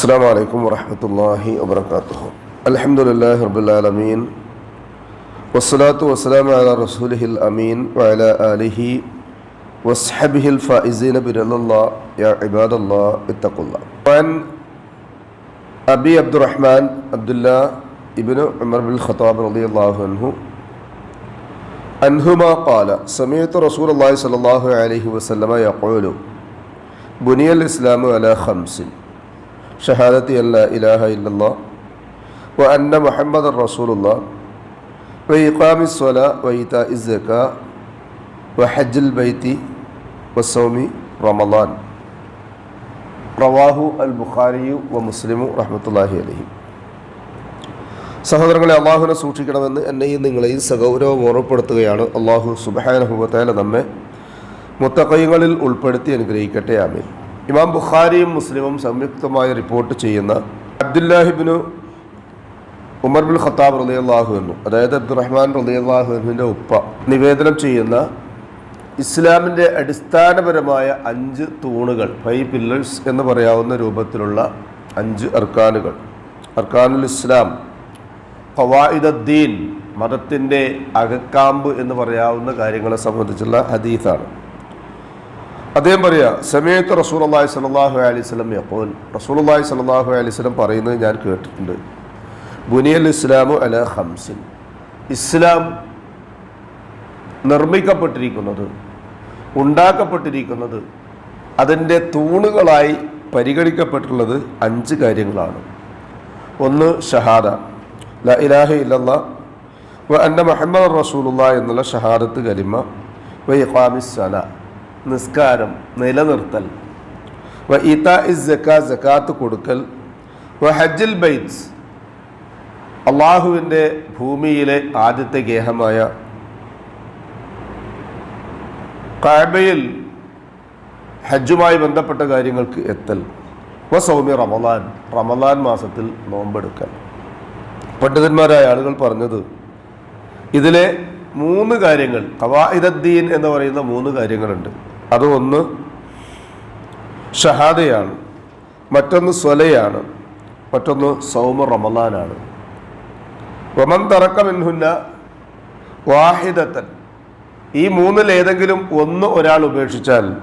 السلام عليكم ورحمة الله وبركاته الحمد لله رب العالمين والصلاة والسلام على رسوله الأمين وعلى آله وصحبه الفائزين برضا الله يا عباد الله اتقوا الله وعن أبي عبد الرحمن عبد الله ابن عمر بن الخطاب رضي الله عنه عنهما قال سمعت رسول الله صلى الله عليه وسلم يقول بني الإسلام على خمس ഷഹാദത്തി അല്ല ഇലാഹ ഇല്ലല്ല വ അന്ന മുഹമ്മദ് റസൂലുള്ള വ ഇഖാമി സ്വല വൈത ഇസ്സക്ക വ ഹജ്ജുൽ ബൈത്തി വസൗമി റമദാൻ. റവാഹു അൽ ബുഖാരിയു വ മുസ്ലിമു റഹ്മത്തുല്ലാഹി അലഹി. സഹോദരങ്ങളെ അള്ളാഹുനെ സൂക്ഷിക്കണമെന്ന് എന്നെയും നിങ്ങളെയും സഗൗരവം ഓർമ്മപ്പെടുത്തുകയാണ്. അള്ളാഹു സുബാനഹുബത്തേല നമ്മെ മുത്തക്കൈകളിൽ ഉൾപ്പെടുത്തി അനുഗ്രഹിക്കട്ടെ. ആമീൻ. ഇമാം ബുഖാരിയും മുസ്ലിമും സംയുക്തമായി റിപ്പോർട്ട് ചെയ്യുന്ന അബ്ദുല്ലാഹിബിനു ഉമർ ബുൽ ഖത്താബ് റലി അള്ളാഹുവിനു അതായത് അബ്ദുറഹ്മാൻ റലി അള്ളാഹുവിന്റെ ഉപ്പ നിവേദനം ചെയ്യുന്ന ഇസ്ലാമിന്റെ അടിസ്ഥാനപരമായ അഞ്ച് തൂണുകൾ ഫൈവ് പില്ലേഴ്സ് എന്ന് പറയാവുന്ന രൂപത്തിലുള്ള അഞ്ച് അർക്കാനുകൾ. അർക്കാനുൽ ഇസ്ലാം ഫവായിദ്ദീൻ മതത്തിന്റെ അകക്കാമ്പ് എന്ന് പറയാവുന്ന കാര്യങ്ങളെ സംബന്ധിച്ചുള്ള ഹദീസാണ്. അദ്ദേഹം പറയുക സമയത്ത് റസൂൽ അള്ളാഹി സലാഹു അലൈഹി സ്വലം എപ്പോൾ റസൂൽ അള്ളാഹി സലാഹു അലൈഹി സ്വലം പറയുന്നത് ഞാൻ കേട്ടിട്ടുണ്ട്. ബുനിയൽ ഇസ്ലാമു അല ഹംസിൻ ഇസ്ലാം നിർമ്മിക്കപ്പെട്ടിരിക്കുന്നത് ഉണ്ടാക്കപ്പെട്ടിരിക്കുന്നത് അതിന്റെ തൂണുകളായി പരിഗണിക്കപ്പെട്ടുള്ളത് അഞ്ച് കാര്യങ്ങളാണ്. ഒന്ന് ഷഹാദ. ല ഇലാഹ ഇല്ലല്ല. വ മുഹമ്മദ് റസൂലുള്ള എന്നുള്ള ഷഹാദത്ത് കലിമ. വ ഇഖാമിസ്സല നിസ്കാരം നിലനിർത്തൽ. വ ഇതാ ഇസ് ജക്കാ ജക്കാത്ത് കൊടുക്കൽ. വ ഹജ്ജിൽ ബൈറ്റ്സ്. അള്ളാഹുവിന്റെ ഭൂമിയിലെ ആദ്യത്തെ ഗേഹമായ കാബയിൽ ഹജ്ജുമായി ബന്ധപ്പെട്ട കാര്യങ്ങൾക്ക് എത്തൽ. വ സൗമ്യ റമലാൻ റമലാൻ മാസത്തിൽ നോമ്പെടുക്കൽ. പണ്ഡിതന്മാരായ ആളുകൾ പറഞ്ഞത് ഇതിലെ മൂന്ന് കാര്യങ്ങൾ കവായിദദ്ദീൻ എന്ന് പറയുന്ന മൂന്ന് കാര്യങ്ങളുണ്ട്. അത് ഒന്ന് ഷഹാദയാണ് മറ്റൊന്ന് സ്വലയാണ് മറ്റൊന്ന് സൗമ റമലാനാണ് വമൻ തറക്കമിൻഹുന്ന വാഹിദത്തൻ. ഈ മൂന്നിൽ ഏതെങ്കിലും ഒന്ന് ഒരാൾ ഉപേക്ഷിച്ചാൽ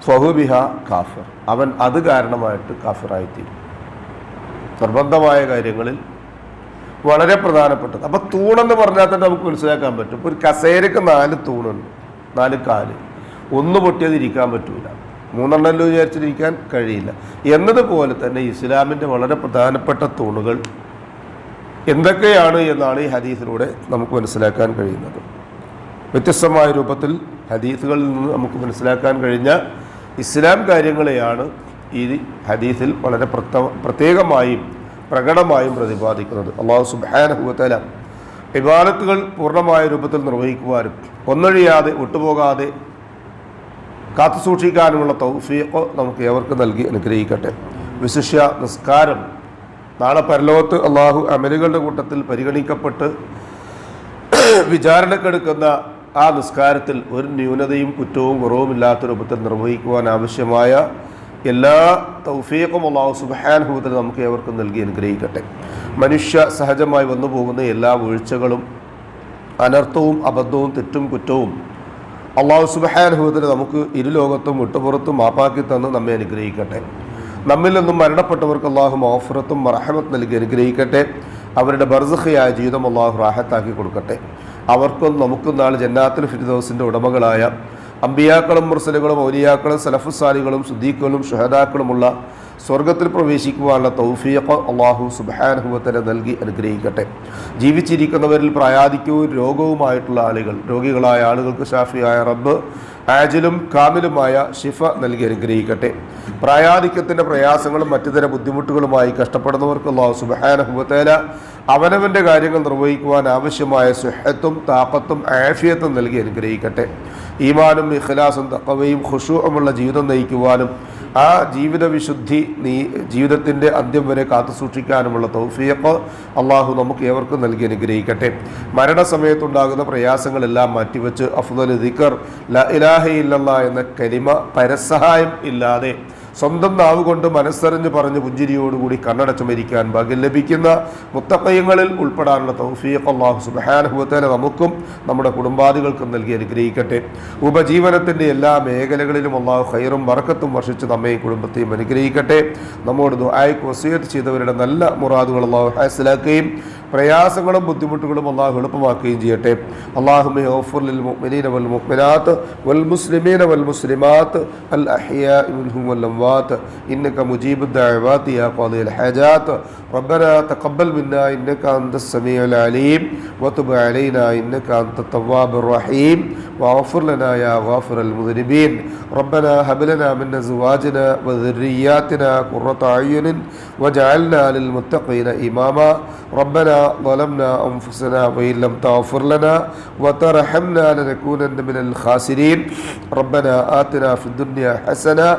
ഫഹുബിഹ കാഫർ. അവൻ അത് കാരണമായിട്ട് കാഫിറായിത്തീരും. നിർബന്ധമായ കാര്യങ്ങളിൽ വളരെ പ്രധാനപ്പെട്ടത്. അപ്പം തൂണെന്ന് പറഞ്ഞാൽ തന്നെ നമുക്ക് മനസ്സിലാക്കാൻ പറ്റും. ഒരു കസേരക്ക് നാല് തൂണുണ്ട് നാല് കാൽ. ഒന്ന് പൊട്ടിയത് ഇരിക്കാൻ പറ്റൂല. മൂന്നെണ്ണല്ലോ വിചാരിച്ചിരിക്കാൻ കഴിയില്ല. എന്നതുപോലെ തന്നെ ഇസ്ലാമിന്റെ വളരെ പ്രധാനപ്പെട്ട തൂണുകൾ എന്തൊക്കെയാണ് എന്നാണ് ഈ ഹദീസിലൂടെ നമുക്ക് മനസ്സിലാക്കാൻ കഴിയുന്നത്. വ്യത്യസ്തമായ രൂപത്തിൽ ഹദീസുകളിൽ നിന്ന് നമുക്ക് മനസ്സിലാക്കാൻ കഴിഞ്ഞ ഇസ്ലാം കാര്യങ്ങളെയാണ് ഈ ഹദീസിൽ വളരെ പ്രത്യേകമായും പ്രകടമായും പ്രതിപാദിക്കുന്നത്. അള്ളാഹു സുബാനഹുബത്തല ഇബാദത്തുകൾ പൂർണമായ രൂപത്തിൽ നിർവഹിക്കുവാനും ഒന്നൊഴിയാതെ വിട്ടുപോകാതെ കാത്തു സൂക്ഷിക്കാനുമുള്ള തൗഫീഖ് നമുക്ക് ഏവർക്ക് നൽകി അനുഗ്രഹിക്കട്ടെ. വിശിഷ്യ നിസ്കാരം നാളെ പരലോകത്ത് അള്ളാഹു അമലുകളുടെ കൂട്ടത്തിൽ പരിഗണിക്കപ്പെട്ട് വിചാരണക്കെടുക്കുന്ന ആ നിസ്കാരത്തിൽ ഒരു ന്യൂനതയും കുറ്റവും കുറവും ഇല്ലാത്ത രൂപത്തിൽ നിർവഹിക്കുവാൻ ആവശ്യമായ എല്ലാ തൗഫീഖും അള്ളാഹു സുബാൻഹൂത്തിൽ നമുക്ക് ഏവർക്കും നൽകി അനുഗ്രഹിക്കട്ടെ. മനുഷ്യ സഹജമായി വന്നു പോകുന്ന എല്ലാ വീഴ്ചകളും അനർത്ഥവും അബദ്ധവും തെറ്റും കുറ്റവും അള്ളാഹു സുബഹാനുഭവത്തിന് നമുക്ക് ഇരുലോകത്തും വിട്ടുപുറത്തും മാപ്പാക്കി തന്ന് നമ്മെ അനുഗ്രഹിക്കട്ടെ. നമ്മിൽ നിന്നും മരണപ്പെട്ടവർക്ക് അള്ളാഹു മഹഫുറത്തും മറഹമത്ത് നൽകി അനുഗ്രഹിക്കട്ടെ. അവരുടെ ബർസഖയായ ജീവിതം അള്ളാഹു റാഹത്താക്കി കൊടുക്കട്ടെ. അവർക്കും നമുക്കും നാളെ ജന്നാത്തുൽ ഫിരിദോസിന്റെ ഉടമകളായ അമ്പിയാക്കളും മുർസലുകളും ഔലിയാക്കളും സലഫുസാലികളും സുദ്ദീഖുകളും ഷഹദാക്കളുമുള്ള സ്വർഗത്തിൽ പ്രവേശിക്കുവാനുള്ള തൗഫീഖ് അള്ളാഹു സുബാനുഭവത്തിന് നൽകി അനുഗ്രഹിക്കട്ടെ. ജീവിച്ചിരിക്കുന്നവരിൽ പ്രായാധിക്യവും രോഗവുമായിട്ടുള്ള ആളുകൾ രോഗികളായ ആളുകൾക്ക് ഷാഫിയായ റബ്ബ് ആജിലും കാമിലുമായ ഷിഫ നൽകി അനുഗ്രഹിക്കട്ടെ. പ്രായാധിക്യത്തിന്റെ പ്രയാസങ്ങളും മറ്റു തര ബുദ്ധിമുട്ടുകളുമായി കഷ്ടപ്പെടുന്നവർക്ക് അള്ളാഹു സുബഹാനഹുബത്തേല അവനവന്റെ കാര്യങ്ങൾ നിർവഹിക്കുവാൻ ആവശ്യമായ സുഹത്തും താപത്തും ആഫിയത്തും നൽകി അനുഗ്രഹിക്കട്ടെ. ഈമാനും ഇഖലാസും തക്കവയും ഖുഷുവുമുള്ള ജീവിതം നയിക്കുവാനും ആ ജീവിത വിശുദ്ധി നീ ജീവിതത്തിന്റെ അന്ത്യം വരെ കാത്തു സൂക്ഷിക്കാനുമുള്ള തൗഫീഖ് അള്ളാഹു നമുക്ക് ഏവർക്കും നൽകി അനുഗ്രഹിക്കട്ടെ. മരണസമയത്തുണ്ടാകുന്ന പ്രയാസങ്ങളെല്ലാം മാറ്റിവെച്ച് അഫ്ദൽ ദിക്കർ ല ഇലാഹ എന്ന കരിമ പരസഹായം ഇല്ലാതെ സ്വന്തം നാവ് കൊണ്ട് മനസ്സറിഞ്ഞ് പറഞ്ഞ് പുഞ്ചിരിയോടുകൂടി കണ്ണടച്ചു മരിക്കാൻ ഭാഗ്യം ലഭിക്കുന്ന മുത്തക്കയങ്ങളിൽ ഉൾപ്പെടാനുള്ള തൗഫീഖ് അള്ളാഹു സുബാനുഭവത്തേനെ നമുക്കും നമ്മുടെ കുടുംബാദികൾക്കും നൽകി അനുഗ്രഹിക്കട്ടെ. ഉപജീവനത്തിന്റെ എല്ലാ മേഖലകളിലും അള്ളാഹു ഖൈറും വറക്കത്തും വർഷിച്ച് നമ്മയും കുടുംബത്തെയും അനുഗ്രഹിക്കട്ടെ. നമ്മോട് ദുആയ്ക്ക് വസീയത്ത് ചെയ്തവരുടെ നല്ല മുറാദുകൾ അള്ളാഹു ഹാസിലാക്കുകയും പ്രയാസങ്ങളും ബുദ്ധിമുട്ടുകളും അള്ളാഹു എളുപ്പമാക്കുകയും ചെയ്യട്ടെ. അള്ളാഹുമെ ഓഫുലിൽ മുഅ്മിനീന വൽ മുഅ്മിനാത്ത് വൽ മുസ്ലിമീന വൽ മുസ്ലിമാത്ത് അൽ അഹ്യാഇ മിൻഹും വൽ الدعوات إنك مجيب الدعوات يا قاضي الحاجات ربنا تقبل منا إنك أنت السميع العليم وتب علينا إنك أنت التواب الرحيم واغفر لنا يا غافر المذنبين ربنا هب لنا من أزواجنا وذرياتنا قرة أعين واجعلنا للمتقين إماما ربنا ظلمنا أنفسنا وإن لم تغفر لنا وترحمنا لنكونن من الخاسرين ربنا آتنا في الدنيا حسنة